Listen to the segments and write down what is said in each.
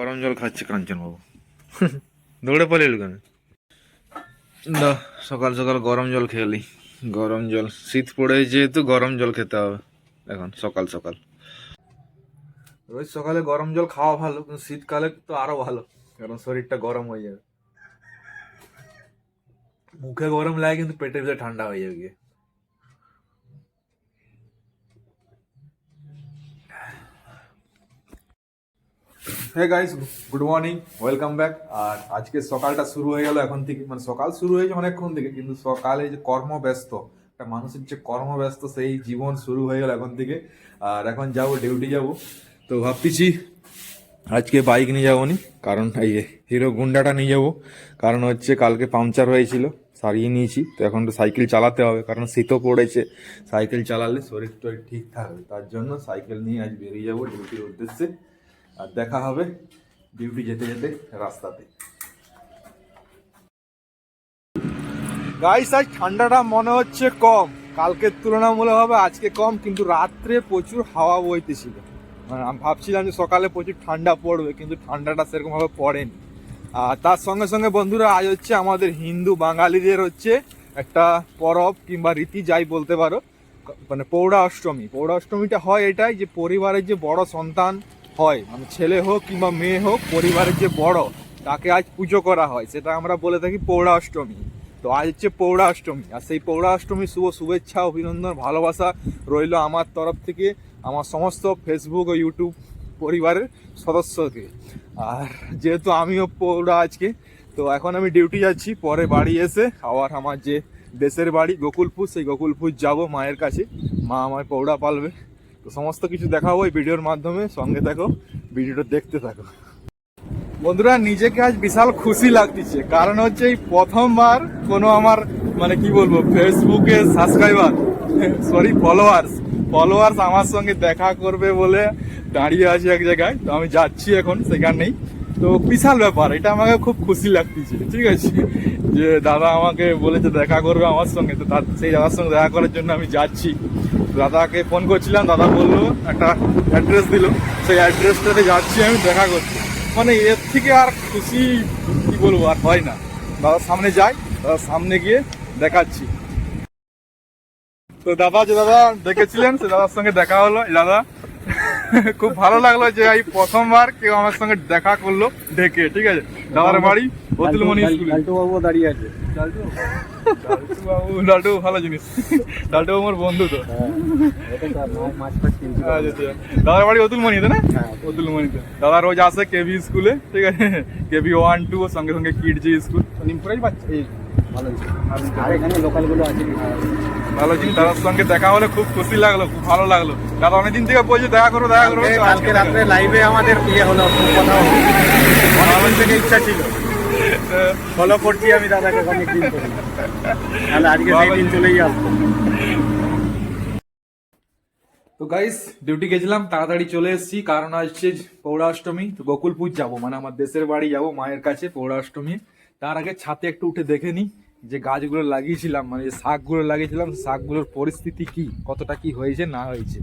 গরম জল খাচ্ছে কাঞ্চনবাবু দৌড়ে পালিয়ে কেন? না, সকাল সকাল গরম জল খেলি গরম জল, শীত পড়ে যেহেতু গরম জল খেতে হবে। এখন সকাল সকাল। রোজ সকালে গরম জল খাওয়া ভালো, কিন্তু শীতকালে তো আরও ভালো, কারণ শরীরটা গরম হয়ে যাবে। মুখে গরম লাগে, কিন্তু পেটের ভিতরে ঠান্ডা হয়ে যাবে গিয়ে। Hey guys good morning welcome back আর আজকে সকালটা শুরু হয়ে গেল এখন থেকে। মানে সকাল শুরু হয়েছে অনেকক্ষণ থেকে, কিন্তু সকালে যে কর্মব্যস্ত, একটা মানুষের যে কর্মব্যস্ত, সেই জীবন শুরু হয়ে গেল এখন থেকে। আর এখন যাব ডিউটি যাব। তো ভাবতেছি আজকে বাইক নিয়ে যাব নি, কারণ এই হিরো গুন্ডাটা নিয়ে যাব। কারণ হচ্ছে কালকে পাংচার হয়েছিল, সারিয়ে নিয়েছি। তো এখন তো সাইকেল চালাতে হবে, কারণ শীতও পড়েছে। সাইকেল চালালে শরীর টরীর ঠিক থাকবে। তার জন্য সাইকেল নিয়ে আজ বেরিয়ে যাব ডিউটির উদ্দেশ্যে। আর দেখা হবে ডিউটি যেতে যেতে রাস্তাতে। গাইস আজ ঠান্ডাটা মনে হচ্ছে কম। কালকের তুলনামূলকভাবে আজকে কম, কিন্তু রাত্রে প্রচুর হাওয়া বইতেছিল মানে আমি ভাবছিলাম যে সকালে প্রচুর ঠান্ডা পড়বে, কিন্তু ঠান্ডাটা সেরকমভাবে পড়েনি। আর তার সঙ্গে সঙ্গে বন্ধুরা, আজ হচ্ছে আমাদের হিন্দু বাঙালিদের হচ্ছে একটা পরব কিংবা রীতি যাই বলতে পারো। মানে পৌড়া অষ্টমী পৌড়া অষ্টমীটা হয় এটাই যে পরিবারের যে বড় সন্তান হয় মানে ছেলে হোক কিংবা মেয়ে হোক, পরিবারের যে বড়, তাকে আজ পুজো করা হয়, সেটা আমরা বলে থাকি পৌড়া অষ্টমী তো আজ হচ্ছে পৌড়া অষ্টমী আর সেই পৌড়া অষ্টমীর শুভ শুভেচ্ছা, অভিনন্দন, ভালোবাসা রইল আমার তরফ থেকে, আমার সমস্ত ফেসবুক ও ইউটিউব পরিবারের সদস্যকে। আর যেহেতু আমিও পৌড়া আজকে, তো এখন আমি ডিউটি যাচ্ছি, পরে বাড়ি এসে আবার আমার যে দেশের বাড়ি গোকুলপুর, সেই গোকুলপুর যাব মায়ের কাছে। মা আমায় পৌড়া পালবে। সমস্ত কিছু দেখাবো এই ভিডিওর মাধ্যমে। সঙ্গে থাকো, ভিডিওটা দেখতে থাকো। বন্ধুরা, নিজেকে আজ বিশাল খুশি লাগতেছে। কারণ হচ্ছে এই প্রথমবার কোনো আমার মানে কি বলব ফেসবুকে সাবস্ক্রাইবার সরি ফলোয়ার্স ফলোয়ার্স আমার সঙ্গে দেখা করবে বলে দাঁড়িয়ে আছে এক জায়গায়। তো আমি যাচ্ছি এখন, সেখানেই। তো বিশাল ব্যাপার, এটা আমাকে খুব খুশি লাগতেছে, ঠিক আছে? যে দাদা আমাকে বলেছে দেখা করবে আমার সঙ্গে, তো তার সেই দাদার সঙ্গে দেখা করার জন্য আমি যাচ্ছি। দাদাকে ফোন করছিলাম, দাদা বলল, একটা অ্যাড্রেস দিল, সেই অ্যাড্রেসটাতে যাচ্ছি আমি, দেখা করছি মানে এর থেকে আর খুশি, কি বলব, আর হয় না। দাদার সামনে যাই দাদার সামনে গিয়ে দেখাচ্ছি। তো দাদা, যে দাদা দেখেছিলেন, সে দাদার সঙ্গে দেখা হলো। দাদা খুব ভালো লাগল যে এই প্রথমবার কেউ আমার সঙ্গে দেখা করল ডেকে ঠিক আছে? দাদার বাড়ি অতুলমণি স্কুলে। লালটু বাবু দাঁড়িয়ে আছে। ডাল্টু বাবু ডাল্টু ভালো জিনিস। ডাল্টু আমার বন্ধু তো। আচ্ছা, আচ্ছা। দাদার বাড়ি অতুলমণিতে না? হ্যাঁ। অতুলমণিতে। দাদা রোজ আসে কেভি স্কুলে ঠিক আছে? কেভি ওয়ান টু সঙ্গে সঙ্গে কিড জি স্কুল। নিমপুরাই এই ভালো আর এখানে লোকালগুলো আছে ভালো জিনিস দাদার সঙ্গে দেখা হলে খুব খুশি লাগল খুব ভালো লাগল। দাদা অনেকদিন থেকে বলছে দেখা করব দেখা করব তো আজকে রাত্রে লাইভে আমাদের ইয়ে হলো কথা হলো। অনেকদিন থেকে ইচ্ছা ছিল। ফলো করছি আমি দাদাকে অনেকদিন ধরে তাহলে আজকে সেই দিন চলেই আসব। তো গাইস ডিউটি গেছিলাম তাড়াতাড়ি চলে এসেছি। কারণ আসছে পৌরাষ্টমী তো গোকুলপুর যাব মানে আমার দেশের বাড়ি যাব মায়ের কাছে পৌরাষ্টমী তার আগে ছাতে একটু উঠে দেখে নিই যে গাছগুলো লাগিয়েছিলাম মানে যে শাকগুলো লাগিয়েছিলাম শাকগুলোর পরিস্থিতি কি? কতটা কি হয়েছে, না হয়েছে?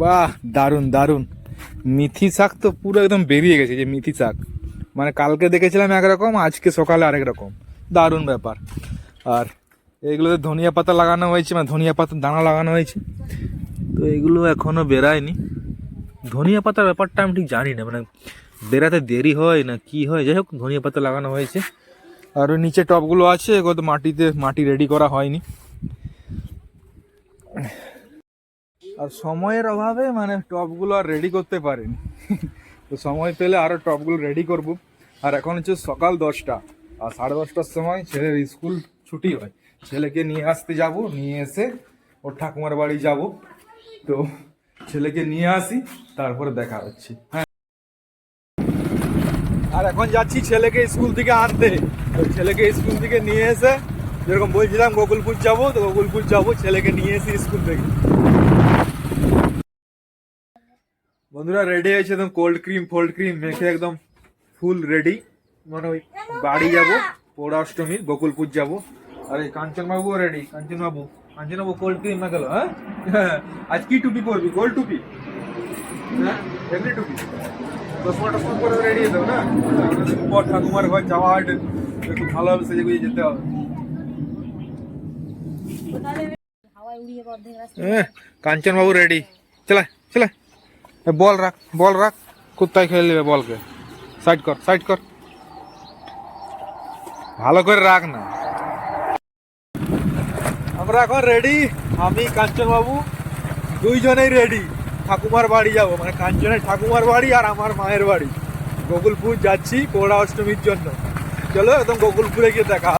বাহ দারুণ দারুণ মিথি শাক তো পুরো একদম বেরিয়ে গেছে, যে মিথি শাক। মানে কালকে দেখেছিলাম একরকম আজকে সকালে আরেক রকম। দারুণ ব্যাপার। আর এইগুলোতে ধনিয়া পাতা লাগানো হয়েছে মানে ধনিয়া পাতার দানা লাগানো হয়েছে। তো এগুলো এখনও বেরায়নি। ধনিয়া পাতার ব্যাপারটা আমি ঠিক জানি না মানে বেরাতে দেরি হয় না কি হয়? যাই হোক, ধনিয়া পাতা লাগানো হয়েছে। আর ওই নিচে টবগুলো আছে, এগুলো তো মাটিতে, মাটি রেডি করা হয়নি। আর সময়ের অভাবে মানে টবগুলো আর রেডি করতে পারিনি। তো সময় পেলে আরও টবগুলো রেডি করব। আর এখন হচ্ছে সকাল দশটা। আর সাড়ে দশটার সময় ছেলের স্কুল ছুটি হয়। ছেলেকে নিয়ে আসতে যাব, নিয়ে এসে ওর ঠাকুমার বাড়ি যাব। তো ছেলেকে নিয়ে আসি, তারপরে দেখা হচ্ছে। হ্যাঁ। এখন যাচ্ছি ছেলেকে স্কুল থেকে আনতে। তো ছেলেকে স্কুল থেকে নিয়ে এসে যেরকম বলছিলাম গোকুলপুর যাব, তো গোকুলপুর যাব ছেলেকে নিয়ে এসে স্কুল থেকে। বন্ধুরা রেডি হয়েছে একদম কোল্ড ক্রিম ফোল্ড ক্রিম মেখে একদম ফুল রেডি মানে ওই বাড়ি যাব পৌরাষ্টমী গোকুলপুর যাব। আরে কাঞ্চন বাবু রেডি কাঞ্চন বাবু কাঞ্চন বাবু কোল্ড ক্রিম মেখালো হ্যাঁ? আজ কি টুপি পরবি? গোল্ড টুপি? হ্যাঁ? এমনি টুপি? তো দশমা টসমা করে রেডি হতে হবে না অনেকদিন পর ঠাকুমার ঘর যাওয়া হয় একটু ভালোভাবে সেজে গুজে যেতে হবে হাওয়ায় উড়িয়ে অর্ধেক রাস্তা কাঞ্চন বাবু রেডি চলা চলা বল রাখ বল রাখ কুত্তায় খেলে নেবে বলকে সাইড কর সাইড কর ভালো করে রাখ না। আমরা এখন রেডি আমি কাঞ্চন বাবু দুইজনেই রেডি ঠাকুমার বাড়ি যাব মানে কাঞ্চনের ঠাকুমার বাড়ি আর আমার মায়ের বাড়ি। গোকুলপুর যাচ্ছি পৌরা অষ্টমীর জন্য। চলো একদম গোকুলপুরে গিয়ে দেখা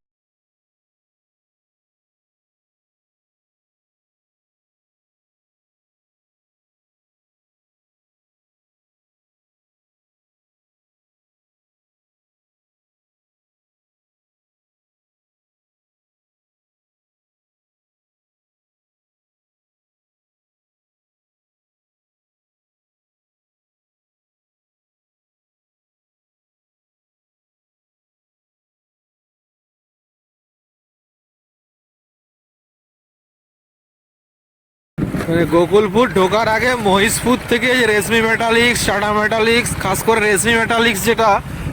গোকুলপুর ঢোকার আগে মহিষপুর থেকে যে রেশমি মেটালিক্স টাটা মেটালিক্স খাস করে রেশমি মেটালিক্স যেটা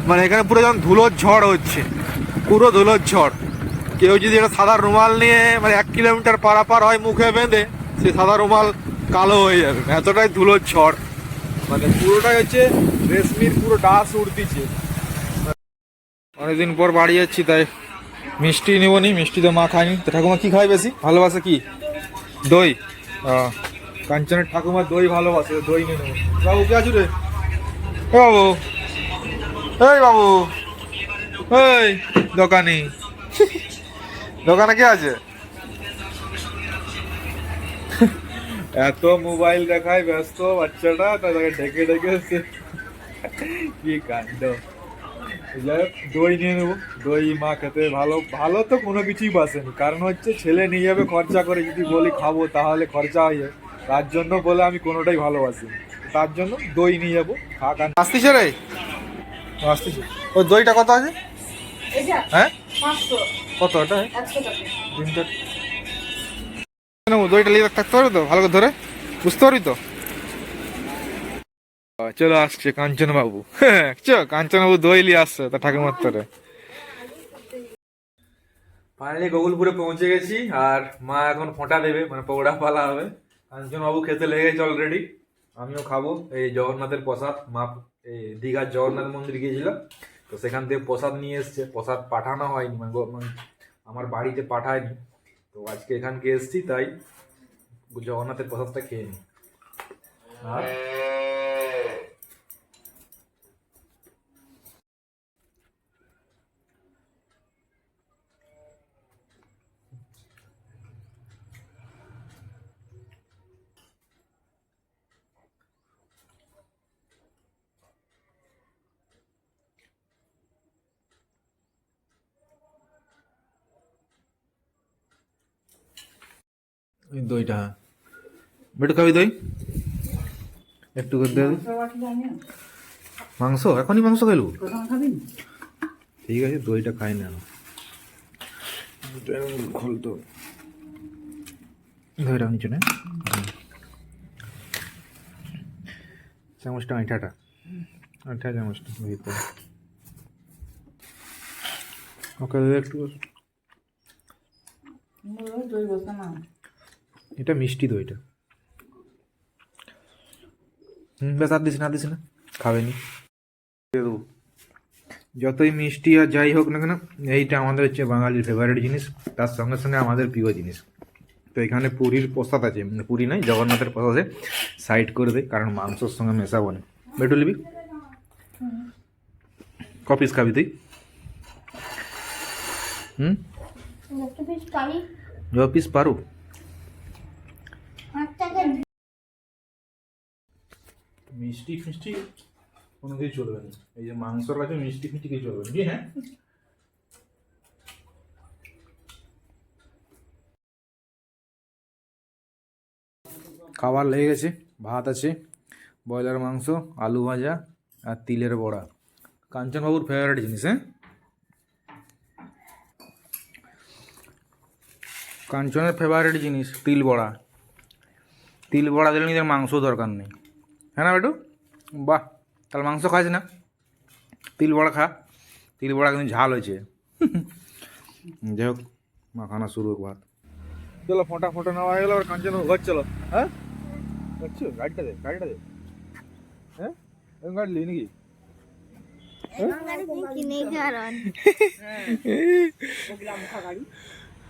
মানে এখানে পুরো যেমন ধুলোর ঝড় হচ্ছে, পুরো ধুলোর ঝড়। কেউ যদি একটা সাদা রুমাল নিয়ে মানে এক কিলোমিটার পারাপার হয় মুখে বেঁধে, সে সাদা রুমাল কালো হয়ে যাবে। এতটাই ধুলোর ঝড়। মানে পুরোটাই হচ্ছে রেশমির পুরো ডাস উড়তিছে। অনেকদিন পর বাড়ি যাচ্ছি, তাই মিষ্টি নেব নি, মিষ্টি তো মা খায়নি। তো ঠাকুমা কি খায় বেশি? ভালোবাসে কি? দই। কাঞ্চনের ঠাকুমা দই ভালোবাসে দই নিয়ে নেব। বাবু কে আছো রে? বাবু। এই বাবু। এই দোকানি। দোকানে কে আছে? এত মোবাইল দেখায় ব্যস্ত বাচ্চাটা তাদেরকে ডেকে ডেকে সে কি কাণ্ড। যাই হোক, দই নিয়ে নেব। দই মা খেতে ভালো ভালো তো কোনো কিছুই বাসেনি। কারণ হচ্ছে ছেলে নিয়ে যাবে খরচা করে যদি বলি খাব তাহলে খরচা হয়ে। যাবে তার জন্য বলে আমি কোনোটাই ভালোবাসি না। তার জন্য দই নিয়ে যাব খাক আসতিছে রে আসতিছে ওই দইটা কত আছে? হ্যাঁ? কত ওটা? নেব দইটা লিয়ে থাকতে পারবে তো? ভালো করে ধরে। বুঝতে পারবি তো? চলো আসছে কাঞ্চন বাবু চ কাঞ্চন বাবু দই আসছে, তা ঠাকুমার তরে ফাইনালি গোকুলপুরে পৌঁছে গেছি, আর মা এখন ফোঁটা দেবে মানে পৌড়া পালা হবে। কাঞ্চন বাবু খেতে লেগে গেছে অলরেডি আমিও খাব। এই জগন্নাথের প্রসাদ, মা, এই দীঘার জগন্নাথ মন্দির গিয়েছিলাম তো সেখান থেকে প্রসাদ নিয়ে এসছে। প্রসাদ পাঠানো হয়নি মানে মানে আমার বাড়িতে পাঠায়নি। তো আজকে এখানকে এসছি, তাই জগন্নাথের প্রসাদটা খেয়ে নিই। আর? ওই দইটা। বেটু খাবি দই? একটু করে দে। মাংস? এখনই মাংস খেলু ঠিক আছে দইটা খাই না খোল তো। দইটা নিচে না। চামচটা আইঠাটা। আইঠা চামচটা ভিতরে। ওকে দে একটু। এটা মিষ্টি দইটা হুম বেশ আর দিস না দিস না। খাবেনি। দেবো। যতই মিষ্টি আর যাই হোক না কেন এইটা আমাদের হচ্ছে বাঙালির ফেভারিট জিনিস তার সঙ্গে সঙ্গে আমাদের প্রিয় জিনিস। তো এখানে পুরীর প্রসাদ আছে মানে পুরী নয় জগন্নাথের প্রসাদে সাইড করে দেয় কারণ মাংসর সঙ্গে মেশাবো না বেটু লিবি কপিস খাবি তুই? হুম? পিস পারো পাঁচ টাকা মিষ্টি ফিষ্টি কোনো কিছু চলবে না। এই যে মাংসর কাছে মিষ্টি ফিষ্টি কিছু চলবে কি হ্যাঁ? খাবার লেগে গেছে, ভাত আছে, ব্রয়লার মাংস, আলু ভাজা আর তিলের বড়া। কাঞ্চনবাবুর ফেভারিট জিনিস হ্যাঁ? কাঞ্চনের ফেভারিট জিনিস, তিল বড়া। তিল বড়া দিলে নিজের মাংস দরকার নেই। হ্যাঁ না বেটু বাহ তাহলে মাংস খাইস না তিল বড়া খা তিল বড়া কিন্তু ঝাল হয়েছে যাই হোক মাখানা শুরু হোক ভাত চলো ফোঁটা ফোঁটা নেওয়া হয়ে গেলো আর কাঞ্চন ঘর চলো হ্যাঁ দেখছ গাড়িটা দে গাড়িটা দে হ্যাঁ গাড়ি নিবি নাকি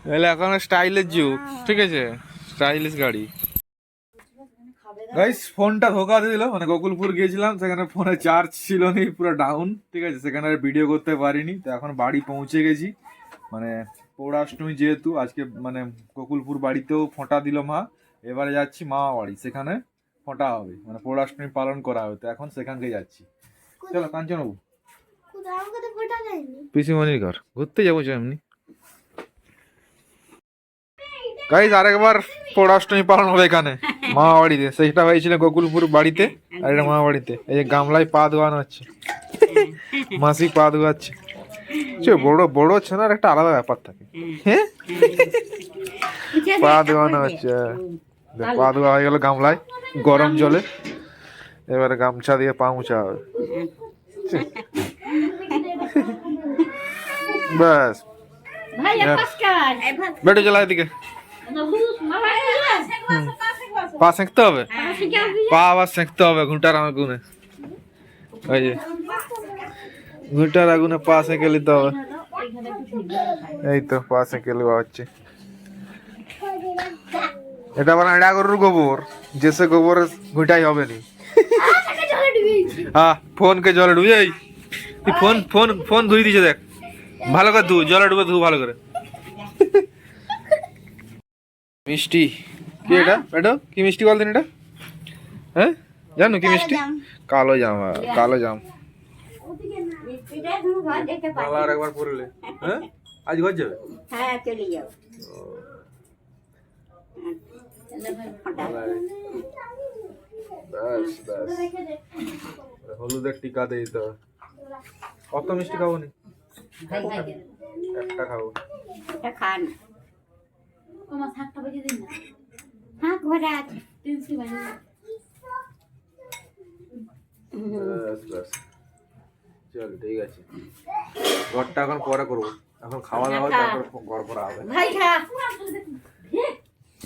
তাহলে এখন স্টাইলের যুগ ঠিক আছে স্টাইলিশ গাড়ি গাইস ফোনটা ধোকা দিয়ে দিল। মানে গোকুলপুর গিয়েছিলাম সেখানে ফোনে চার্জ ছিল নি পুরো ডাউন ঠিক আছে? সেখানে আর ভিডিও করতে পারিনি। তো এখন বাড়ি পৌঁছে গেছি। মানে পৌরাষ্টমী যেহেতু আজকে মানে গোকুলপুর বাড়িতেও ফোঁটা দিল মা। এবারে যাচ্ছি মামা বাড়ি সেখানে ফোঁটা হবে। মানে পৌরাষ্টমী পালন করা হবে তো এখন সেখানকে যাচ্ছি। চলো কাঞ্চনবাবু। আমাকে তো ফোটা পিসিমণির ঘর ঘুরতে যাব যে এমনি। গাইজ আরেকবার পৌরাষ্টমী পালন হবে এখানে। মামা বাড়িতে সেটা হয়েছিল গোকুলপুর বাড়িতে আর এটা মামা বাড়িতে এই যে গামলায় পা ধোয়ানো হচ্ছে। মাসি পা ধোয়াচ্ছে। সে বড় বড় ছেনার একটা আলাদা ব্যাপার থাকে। হ্যাঁ। পা ধোয়ানো হচ্ছে হ্যাঁ। পা ধোয়া হয়ে গেল গামলায় গরম জলে। এবারে গামছা দিয়ে পা মুছা হবে। ব্যাস। বেটে চলা এদিকে। পা সেঁকতে হবে? পা আবার সেঁকতে হবে ঘুঁটার আগুনে। ওই যে। ঘুঁটার আগুনে পা সেঁকে নিতে হবে। এই তো পা সেঁকে নেওয়া হচ্ছে। এটা আবার এড়া গরুর গোবর। যে সে গোবর ঘুঁটাই হবে নি। হ্যাঁ ফোন কে জলে ডুবে যাই তুই ফোন ফোন ফোন ধুই দিছে দেখ। ভালো করে ধু জলে ডুবে ধু ভালো করে। মিষ্টি। কি এটা? এটা? কি মিষ্টি বলতেন এটা? হ্যাঁ? জানো কি মিষ্টি? কালো জাম কালো জাম। বাবা আর একবার পড়লে হ্যাঁ? আজ ঘর যাবে? হ্যাঁ চলে যাও। ব্যাস ব্যাস। হলুদের টিকা দিয়ে দিতে হবে। কত মিষ্টি খাব নি? একটা খাব। এটা খান। তোমার শাকটা বেজে দিন না। হ্যাঁ ঘরে আছে চল ঠিক আছে ঘরটা এখন পরে করব। এখন খাওয়া দাওয়া তারপর ঘর করা হবে ভাই খা।